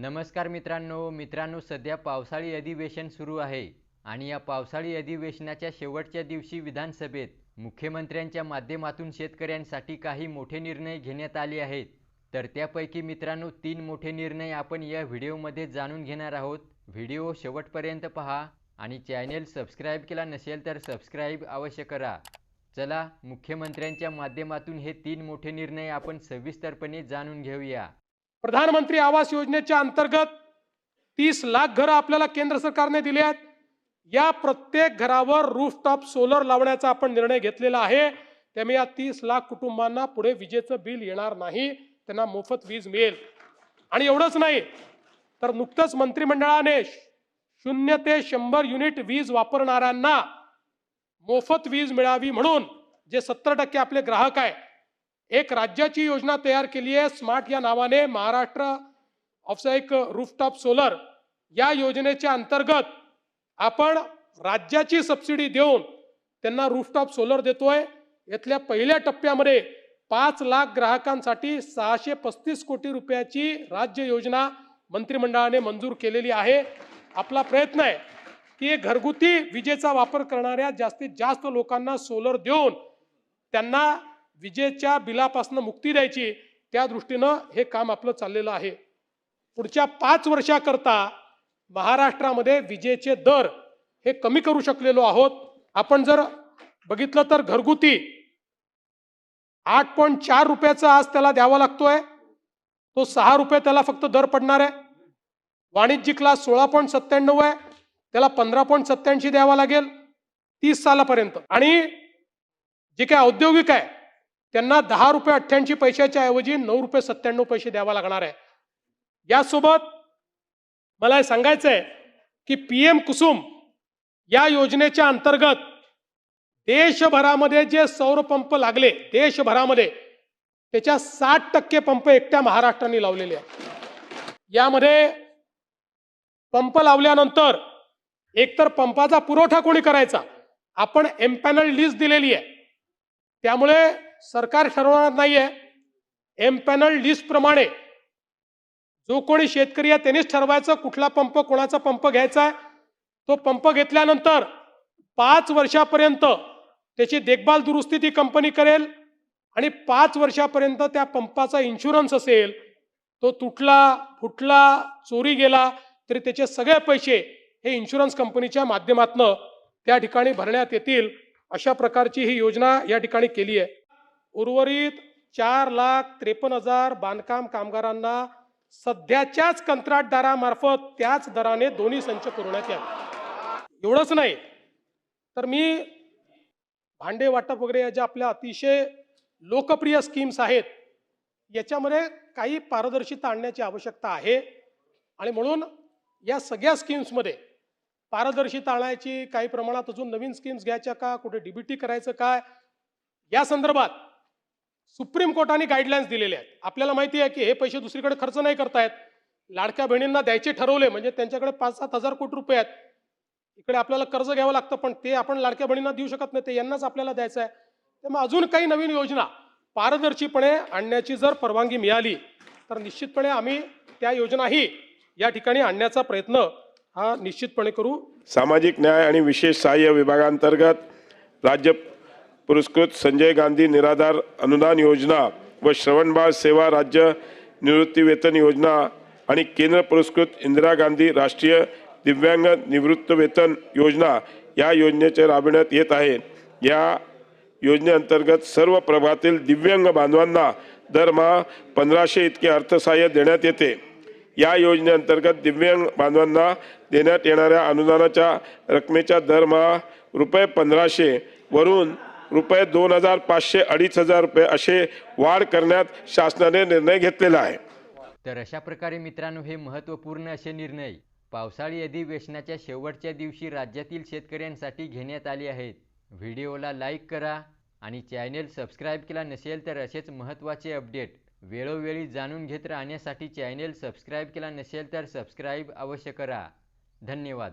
नमस्कार मित्रांनो मित्रांनो सध्या पावसाळी अधिवेशन सुरू आहे आणि या पावसाळी अधिवेशनाच्या शेवटच्या दिवशी विधानसभेत मुख्यमंत्र्यांच्या माध्यमातून शेतकऱ्यांसाठी काही मोठे निर्णय घेण्यात आले आहेत. तर त्यापैकी मित्रांनो तीन मोठे निर्णय आपण या व्हिडिओमध्ये जाणून घेणार आहोत. व्हिडिओ शेवटपर्यंत पहा आणि चॅनेल सबस्क्राईब केला नसेल तर सबस्क्राईब अवश्य करा. चला मुख्यमंत्र्यांच्या माध्यमातून हे तीन मोठे निर्णय आपण सविस्तरपणे जाणून घेऊया. प्रधानमंत्री आवास योजनेच्या अंतर्गत तीस लाख घरं आपल्याला केंद्र सरकारने दिली आहेत. या प्रत्येक घरावर रूफटॉप सोलर लावण्याचा आपण निर्णय घेतलेला आहे. त्यामुळे या तीस लाख कुटुंबांना पुढे विजेचं बिल येणार नाही. त्यांना मोफत वीज मिळेल. आणि एवढंच नाही तर नुकतंच मंत्रिमंडळाने शून्य ते शंभर युनिट वीज वापरणाऱ्यांना मोफत वीज मिळावी म्हणून जे सत्तर टक्के आपले ग्राहक आहे एक राज्याची योजना तयार केली आहे. स्मार्ट या नावाने महाराष्ट्र ऑफचा एक रूफटॉप सोलर या योजनेच्या अंतर्गत आपण राज्याची सबसिडी देऊन त्यांना रूफटॉप सोलर देतोय. यातल्या पहिल्या टप्प्यामध्ये पाच लाख ग्राहकांसाठी सहाशे पस्तीस कोटी रुपयाची राज्य योजना मंत्रिमंडळाने मंजूर केलेली आहे. आपला प्रयत्न आहे की घरगुती विजेचा वापर करणाऱ्या जास्तीत जास्त लोकांना सोलर देऊन त्यांना विजेच्या बिलापासून मुक्ती द्यायची त्या दृष्टीनं हे काम आपलं चाललेलं आहे. पुढच्या पाच वर्षाकरता महाराष्ट्रामध्ये विजेचे दर हे कमी करू शकलेलो आहोत. आपण जर बघितलं तर घरगुती आठ पॉईंट चार रुपयाचा आज त्याला द्यावा लागतोय. तो सहा रुपये त्याला फक्त दर पडणार आहे. वाणिज्यिकला सोळा पॉईंट सत्त्याण्णव आहे. त्याला पंधरा पॉईंट सत्त्याऐंशी द्यावा लागेल. तीस सालापर्यंत. आणि जे काय औद्योगिक आहे त्यांना दहा रुपये अठ्ठ्याऐंशी पैशाच्या ऐवजी नऊ रुपये सत्त्याण्णव पैसे द्यावा लागणार आहे. यासोबत मला हे सांगायचं आहे की पी एम कुसुम या योजनेच्या अंतर्गत देशभरामध्ये जे सौर पंप लागले देशभरामध्ये त्याच्या साठ टक्के पंप एकट्या महाराष्ट्राने लावलेले आहेत. यामध्ये पंप लावल्यानंतर एकतर पंपाचा पुरवठा कोणी करायचा? आपण एम्पॅनल लिस्ट दिलेली आहे. त्यामुळे सरकार ठरवणार नाहीये. एम पॅनल लिस्टप्रमाणे जो कोणी शेतकरी आहे त्यांनीच ठरवायचं कुठला पंप कोणाचा पंप घ्यायचा आहे. तो पंप घेतल्यानंतर पाच वर्षापर्यंत त्याची देखभाल दुरुस्ती ती कंपनी करेल आणि पाच वर्षापर्यंत त्या पंपाचा इन्शुरन्स असेल तो तुटला फुटला चोरी गेला तरी त्याचे सगळे पैसे हे इन्शुरन्स कंपनीच्या माध्यमातनं त्या ठिकाणी भरण्यात येतील अशा प्रकारची ही योजना या ठिकाणी केली आहे. उर्वरित चार लाख त्रेपन्न हजार बांधकाम कामगारांना सध्याच्याच कंत्राटदारामार्फत त्याच दराने दोन्ही संच पुरवण्यात यावे. एवढंच नाही तर मी भांडे वाटप वगैरे या ज्या आपल्या अतिशय लोकप्रिय स्कीम्स आहेत याच्यामध्ये काही पारदर्शिता आणण्याची आवश्यकता आहे. आणि म्हणून या सगळ्या स्कीम्समध्ये पारदर्शिता आणायची काही प्रमाणात अजून नवीन स्कीम्स घ्यायच्या का कुठे डीबीटी करायचं काय या संदर्भात सुप्रीम कोर्टाने गाईडलाईन्स दिलेले आहेत. आपल्याला माहिती आहे की हे पैसे दुसरीकडे खर्च नाही करतायत. लाडक्या बहिणींना द्यायचे ठरवले म्हणजे त्यांच्याकडे पाच सात हजार कोटी रुपये आहेत. इकडे आपल्याला कर्ज घ्यावं लागतं पण ते आपण लाडक्या बहिणींना देऊ शकत नाही ते यांनाच आपल्याला द्यायचं आहे. त्यामुळे अजून काही नवीन योजना पारदर्शीपणे आणण्याची जर परवानगी मिळाली तर निश्चितपणे आम्ही त्या योजनाही या ठिकाणी आणण्याचा प्रयत्न हा निश्चितपणे करू. सामाजिक न्याय आणि विशेष सहाय्य विभागांतर्गत राज्य पुरस्कृत संजय गांधी निराधार अनुदान योजना व श्रवणबाळ सेवा राज्य निवृत्तीवेतन योजना आणि केंद्र पुरस्कृत इंदिरा गांधी राष्ट्रीय दिव्यांग निवृत्तीवेतन योजना या योजनेचे राबविण्यात येत आहे. या योजनेअंतर्गत सर्व प्रभातील दिव्यांग बांधवांना दरमहा पंधराशे इतके अर्थसहाय्य देण्यात येते. या योजनेअंतर्गत दिव्यांग बांधवांना देण्यात येणाऱ्या अनुदानाच्या रकमेच्या दरमहा रुपये पंधराशे वरून रुपये दोन हजार पाचशे अडीच हजार रुपये असे वाढ करण्यात शासनाने निर्णय घेतलेला आहे. तर अशा प्रकारे मित्रांनो हे महत्त्वपूर्ण असे निर्णय पावसाळी अधिवेशनाच्या शेवटच्या दिवशी राज्यातील शेतकऱ्यांसाठी घेण्यात आले आहेत. व्हिडिओला लाईक करा आणि चॅनेल सबस्क्राईब केला नसेल तर असेच महत्त्वाचे अपडेट वेळोवेळी जाणून घेत राहण्यासाठी चॅनेल सबस्क्राईब केला नसेल तर सबस्क्राईब अवश्य करा. धन्यवाद.